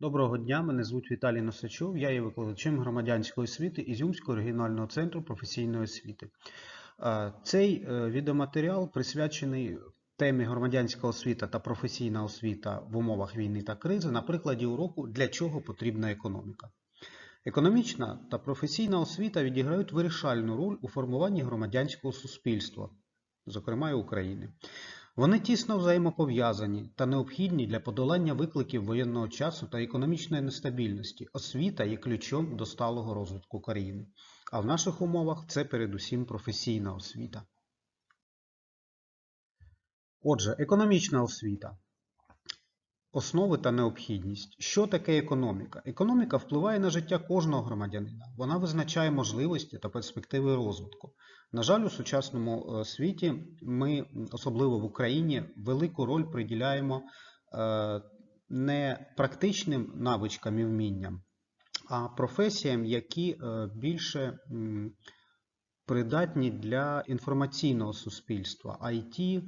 Доброго дня, мене звуть Віталій Носачов, я є викладачем громадянської освіти Ізюмського регіонального центру професійної освіти. Е, Цей е, відеоматеріал присвячений темі громадянська освіта та професійна освіта в умовах війни та кризи на прикладі уроку «Для чого потрібна економіка?». Економічна та професійна освіта відіграють вирішальну роль у формуванні громадянського суспільства, зокрема і України. Вони тісно взаємопов'язані та необхідні для подолання викликів воєнного часу та економічної нестабільності. Освіта є ключом до сталого розвитку країни. А в наших умовах це передусім професійна освіта. Отже, економічна освіта. Основи та необхідність. Що таке економіка? Економіка впливає на життя кожного громадянина. Вона визначає можливості та перспективи розвитку. На жаль, у сучасному е, світі ми, особливо в Україні, велику роль приділяємо е, не практичним навичкам і вмінням, а професіям, які е, більше придатні для інформаційного суспільства, IT,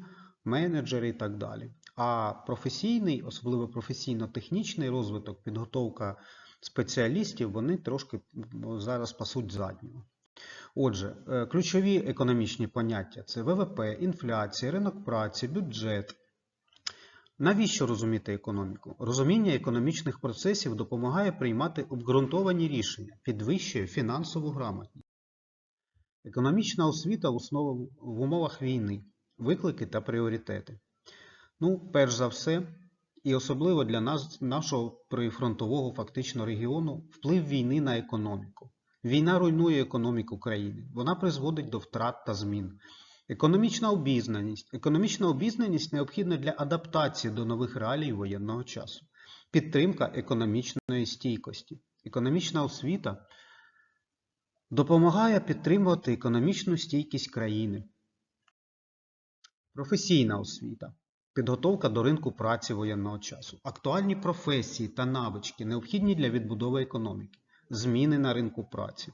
менеджери і так далі. А професійний, особливо професійно-технічний розвиток, підготовка спеціалістів, вони трошки зараз пасуть заднього. Отже, е, ключові економічні поняття це ВВП, інфляція, ринок праці, бюджет. Навіщо розуміти економіку? Розуміння економічних процесів допомагає приймати обґрунтовані рішення, підвищує фінансову грамотність. Економічна освіта в, в умовах війни, виклики та пріоритети. Ну, перш за все, і особливо для нас, нашого прифронтового фактично регіону, вплив війни на економіку. Війна руйнує економіку країни, вона призводить до втрат та змін. Економічна обізнаність. Економічна обізнаність необхідна для адаптації до нових реалій воєнного часу. Підтримка економічної стійкості. Економічна освіта допомагає підтримувати економічну стійкість країни. Професійна освіта. Підготовка до ринку праці воєнного часу. Актуальні професії та навички необхідні для відбудови економіки зміни на ринку праці.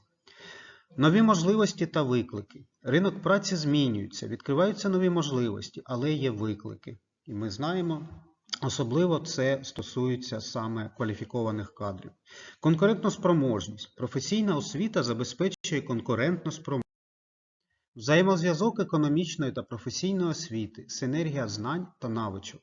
Нові можливості та виклики. Ринок праці змінюється, відкриваються нові можливості, але є виклики. І ми знаємо, особливо це стосується саме кваліфікованих кадрів. Конкурентноспроможність. Професійна освіта забезпечує конкурентну спроможність. Взаємозв'язок економічної та професійної освіти, синергія знань та навичок.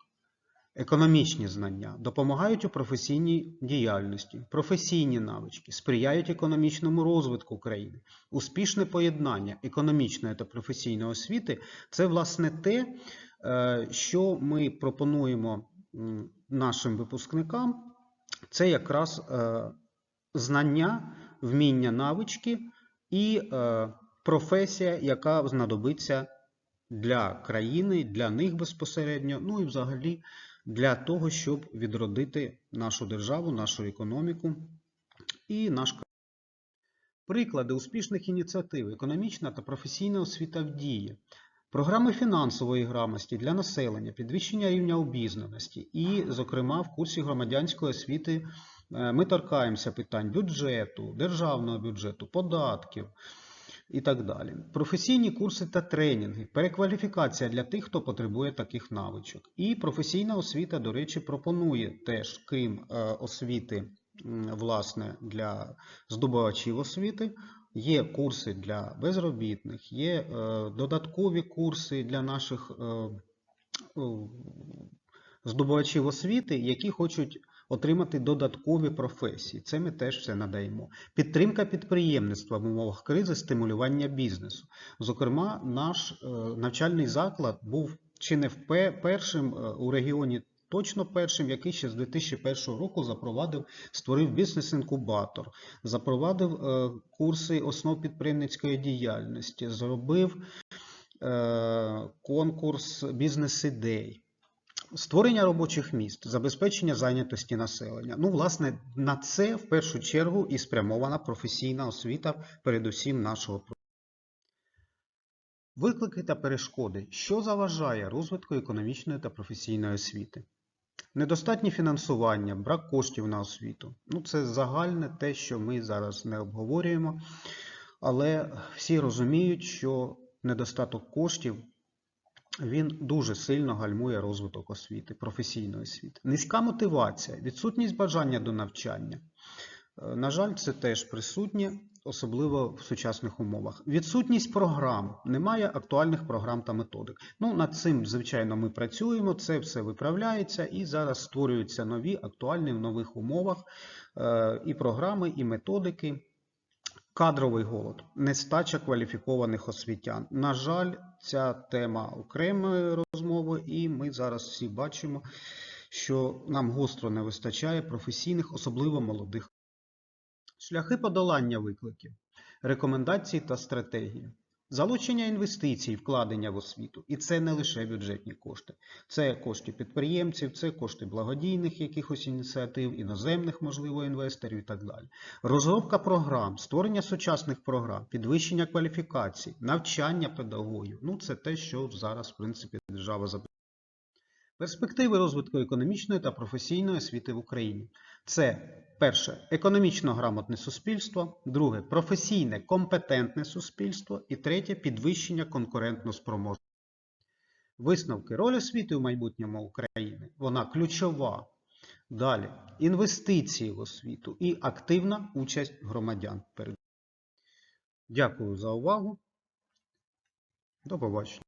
Економічні знання допомагають у професійній діяльності, професійні навички, сприяють економічному розвитку країни. Успішне поєднання економічної та професійної освіти це власне те, е, що ми пропонуємо нашим випускникам. Це якраз е, знання, вміння, навички і е, професія, яка знадобиться для країни, для них безпосередньо, ну і взагалі для того, щоб відродити нашу державу, нашу економіку і наш край. Приклади успішних ініціатив, економічна та професійна освіта в дії, програми фінансової грамотності для населення, підвищення рівня обізнаності і, зокрема, в курсі громадянської освіти е, ми торкаємося питань бюджету, державного бюджету, податків і так далі. Професійні курси та тренінги, перекваліфікація для тих, хто потребує таких навичок. І професійна освіта, до речі, пропонує теж, крім е, освіти, власне, для здобувачів освіти. Є курси для безробітних, є е, додаткові курси для наших е, здобувачів освіти, які хочуть отримати додаткові професії. Це ми теж все надаємо. Підтримка підприємництва в умовах кризи, стимулювання бізнесу. Зокрема, наш е, навчальний заклад був чи не першим е, у регіоні. Точно першим, який ще з 2001 року запровадив, створив бізнес-інкубатор, запровадив е, курси основ підприємницької діяльності, зробив конкурс бізнес-ідей. Створення робочих місць, забезпечення зайнятості населення. Ну, власне, на це в першу чергу і спрямована професійна освіта, передусім нашого про- Виклики та перешкоди. Що заважає розвитку економічної та професійної освіти? Недостатнє фінансування, брак коштів на освіту. Ну, це загальне те, що ми зараз не обговорюємо, але всі розуміють, що недостаток коштів він дуже сильно гальмує розвиток освіти, професійної освіти. Низька мотивація, відсутність бажання до навчання. Е, На жаль, це теж присутнє, особливо в сучасних умовах. Відсутність програм, немає актуальних програм та методик. Ну, над цим, звичайно, ми працюємо, це все виправляється і зараз створюються нові, актуальні в нових умовах е, і програми, і методики. Кадровий голод, нестача кваліфікованих освітян. На жаль, ця тема окремої розмови, і ми зараз всі бачимо, що нам гостро не вистачає професійних, особливо молодих. Шляхи подолання викликів, рекомендації та стратегії. Залучення інвестицій, вкладення в освіту. І це не лише бюджетні кошти. Це кошти підприємців, це кошти благодійних якихось ініціатив, іноземних, можливо, інвесторів і так далі. Розробка програм, створення сучасних програм, підвищення кваліфікацій, навчання педагогів. Ну, це те, що зараз, в принципі, держава забезпечує. Перспективи розвитку економічної та професійної освіти в Україні. Це перше економічно грамотне суспільство, друге професійне компетентне суспільство і третє підвищення конкурентноспроможності. Висновки роль освіти у майбутньому України. Вона ключова. Далі інвестиції в освіту і активна участь громадян. Дякую за увагу. До побачення.